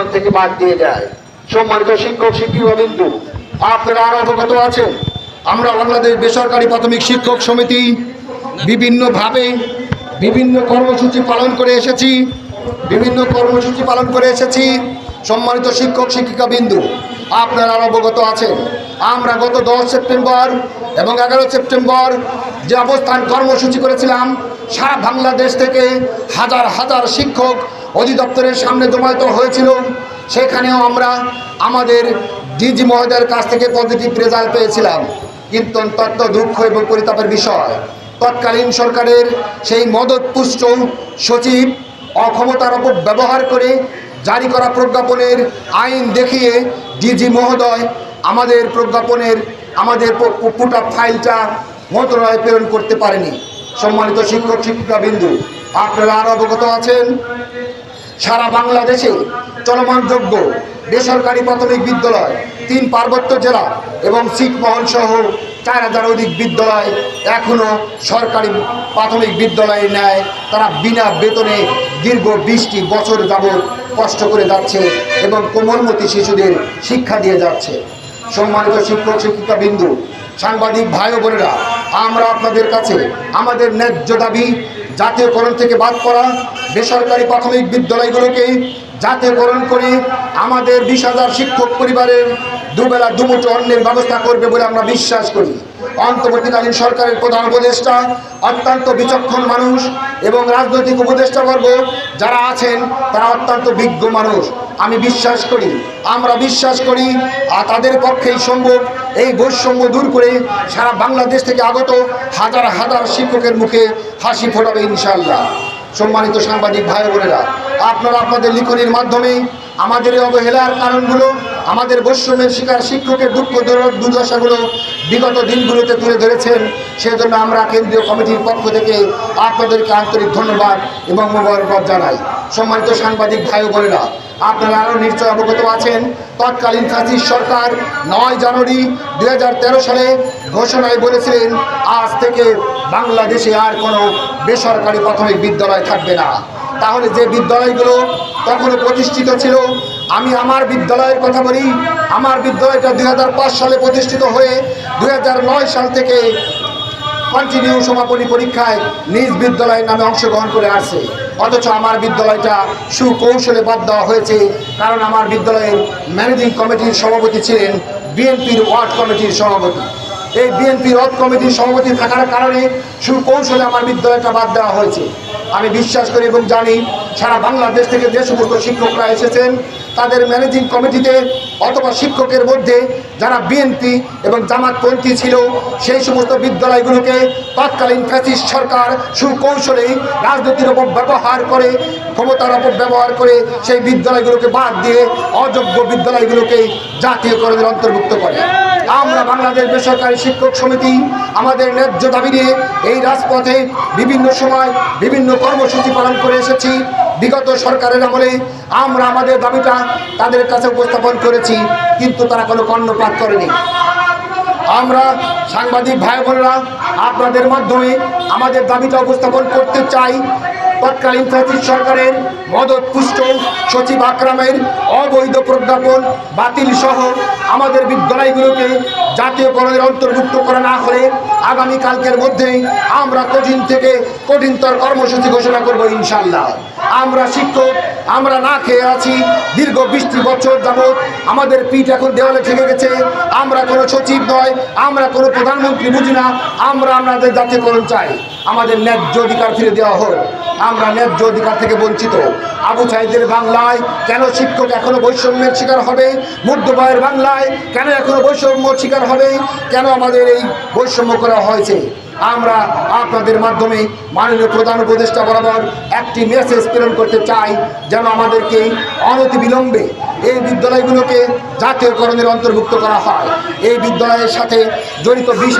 জাতীয়করণ থেকে বাদ দিয়ে দেয় সম্মানিত শিক্ষক, শিক্ষিকা বিন্দু, আপনারা আরও অবগত আছেন, আমরা বাংলাদেশ বেসরকারি প্রাথমিক শিক্ষক সমিতি বিভিন্নভাবে বিভিন্ন কর্মসূচি পালন করে এসেছি, বিভিন্ন কর্মসূচি পালন করে এসেছি। সম্মানিত শিক্ষক, শিক্ষিকা বিন্দু, আপনারা অবগত আছেন, আমরা গত দশ সেপ্টেম্বর এবং এগারো সেপ্টেম্বর যে অবস্থান কর্মসূচি করেছিলাম সারা বাংলাদেশ থেকে হাজার হাজার শিক্ষক অধিদপ্তরের সামনে জমায়েত হয়েছিল। সেখানেও আমরা আমাদের ডিজি মহোদয়ের কাছ থেকে পজিটিভ রেজাল্ট পেয়েছিলাম। কিন্তু অত্যন্ত দুঃখ এবং পরিতাপের বিষয়। তৎকালীন সরকারের সেই মদতপুষ্ট সচিব অক্ষমতার অপ ব্যবহার করে জারি করা প্রজ্ঞাপনের আইন দেখিয়ে ডিজি মহোদয় আমাদের প্রজ্ঞাপনের, আমাদের পুট ফাইলটা মন্ত্রণালয়ে প্রেরণ করতে পারেনি। সম্মানিত শিক্ষক, শিক্ষিকা বিন্দু, আপনারা আরও অবগত আছেন? সারা বাংলাদেশে চলমানযোগ্য বেসরকারি প্রাথমিক বিদ্যালয়, তিন পার্বত্য জেলা এবং ছিটমহল সহ চার হাজার অধিক বিদ্যালয় এখনও সরকারি প্রাথমিক বিদ্যালয়ে নেয় তারা বিনা বেতনে দীর্ঘ বিশটি বছর যাবৎ কষ্ট করে যাচ্ছে এবং কোমলমতি শিশুদের শিক্ষা দিয়ে যাচ্ছে। সম্মানিত শিক্ষক, শিক্ষিকা বিন্দু, সাংবাদিক ভাই বোনেরা আমরা আপনাদের কাছে আমাদের ন্যায্য দাবি জাতীয়করণ থেকে বাদ করা বেসরকারি প্রাথমিক বিদ্যালয়গুলোকে জাতীয়করণ করে, আমাদের বিশ হাজার শিক্ষক পরিবারের দুবেলা দুমুঠো অন্যের ব্যবস্থা করবে বলে আমরা বিশ্বাস করি। অন্তর্বর্তীকালীন সরকারের প্রধান উপদেষ্টা, অত্যন্ত বিচক্ষণ মানুষ এবং রাজনৈতিক উপদেষ্টাবর্গ যারা আছেন, তারা অত্যন্ত বিজ্ঞ মানুষ। আমি বিশ্বাস করি, আমরা বিশ্বাস করি, আর তাদের পক্ষেই সম্ভব এই বৈষম্য দূর করে সারা বাংলাদেশ থেকে আগত হাজার হাজার শিক্ষকের মুখে হাসি ফোটাবে ইনশাল্লাহ সম্মানিত সাংবাদিক ভাই বোনেরা, আপনারা আপনাদের লিখনির মাধ্যমে আমাদের এই অবহেলার কারণগুলো, আমাদের বৈষম্যের শিকার শিক্ষকের দুঃখ দূর- দুর্দশাগুলো বিগত দিনগুলোতে তুলে ধরেছেন। সেজন্য আমরা কেন্দ্রীয় কমিটির পক্ষ থেকে আপনাদেরকে আন্তরিক ধন্যবাদ এবং মোবারকবাদ জানাই। সম্মানিত সাংবাদিক ভাই বোনেরা, আপনারা আরও নিশ্চয় অবগত আছেন, তৎকালীন ফ্যাসিস্ট সরকার নয় জানুয়ারি দু হাজার তেরো সালে ঘোষণায় বলেছিলেন, আজ থেকে বাংলাদেশে আর কোনো বেসরকারি প্রাথমিক বিদ্যালয় থাকবে না। তাহলে যে বিদ্যালয়গুলো তখনও প্রতিষ্ঠিত ছিল, আমি আমার বিদ্যালয়ের কথা বলি, আমার বিদ্যালয়টা দু হাজার পাঁচ সালে প্রতিষ্ঠিত হয়ে দু হাজার নয় সাল থেকে কন্টিনিউ সমাপনী পরীক্ষায় নিজ বিদ্যালয়ের নামে অংশগ্রহণ করে আসছে। অথচ আমার বিদ্যালয়টা সুকৌশলে বাদ দেওয়া হয়েছে, কারণ আমার বিদ্যালয়ের ম্যানেজিং কমিটির সভাপতি ছিলেন, বিএনপির ওয়ার্ড কমিটির সভাপতি। এই বিএনপি ওয়ার্ড কমিটির সভাপতি থাকার কারণে সুকৌশলে আমার বিদ্যালয়টা বাদ দেওয়া হয়েছে। আমি বিশ্বাস করি এবং জানি সারা বাংলাদেশ থেকে যে সমস্ত শিক্ষকরা এসেছেন। তাদের ম্যানেজিং কমিটিতে অথবা শিক্ষকের মধ্যে যারা বিএনপি এবং জামাতপন্থী ছিল, সেই সমস্ত বিদ্যালয়গুলোকে তৎকালীন ফ্যাসিস্ট সরকার সুকৌশলে রাজনীতির ব্যবহার করে, ক্ষমতার ব্যবহার করে সেই বিদ্যালয়গুলোকে বাদ দিয়ে অযোগ্য বিদ্যালয়গুলোকে জাতীয়করণের অন্তর্ভুক্ত করে। আমরা বাংলাদেশ বেসরকারি শিক্ষক সমিতি, আমাদের ন্যায্য দাবি নিয়ে এই রাজপথে বিভিন্ন সময় বিভিন্ন কর্মসূচি পালন করে এসেছি। বিগত সরকারের আমলে আমরা আমাদের দাবিটা তাদের কাছে উপস্থাপন করেছি, কিন্তু তারা কোনো কর্ণপাত করেনি। আমরা সাংবাদিক ভাই বোনেরা আপনাদের মাধ্যমে আমাদের দাবিটা উপস্থাপন করতে চাই। তৎকালীন ফ্যাসিস্ট সরকারের মদত পুষ্ট সচিব আকরামের অবৈধ প্রজ্ঞাপন বাতিল সহ আমাদের বিদ্যালয়গুলোকে জাতীয়করণের অন্তর্ভুক্ত করা না হলে আগামীকালকের মধ্যেই আমরা কঠিন থেকে কঠিনতর কর্মসূচি ঘোষণা করব ইনশাল্লাহ আমরা শিক্ষক, আমরা না খেয়ে আছি, দীর্ঘ বিশটি বছর যাবৎ আমাদের পিঠ এখন দেওয়ালে ঠেকে গেছে। আমরা কোনো সচিব নয়, আমরা কোনো প্রধানমন্ত্রী বুঝি না, আমরা আমাদের জাতীয়করণ চাই। আমাদের ন্যায্য অধিকার ফিরে দেওয়া হোক। আমরা ন্যায্য অধিকার থেকে বঞ্চিত। আবু সাইদের বাংলায় কেন শিক্ষক এখনও বৈষম্যের শিকার হবে? মধ্যবয়ের বাংলায় কেন এখনও বৈষম্যর শিকার হবে? কেন আমাদের এই বৈষম্য করা হয়েছে। আমরা আপনাদের মাধ্যমে মাননীয় প্রধান উপদেষ্টা বরাবর একটি মেসেজ প্রেরণ করতে চাই, যেন আমাদেরকে অনতি বিলম্বে এই বিদ্যালয়গুলোকে জাতীয়করণের অন্তর্ভুক্ত করা হয়। এই বিদ্যালয়ের সাথে জড়িত বিশ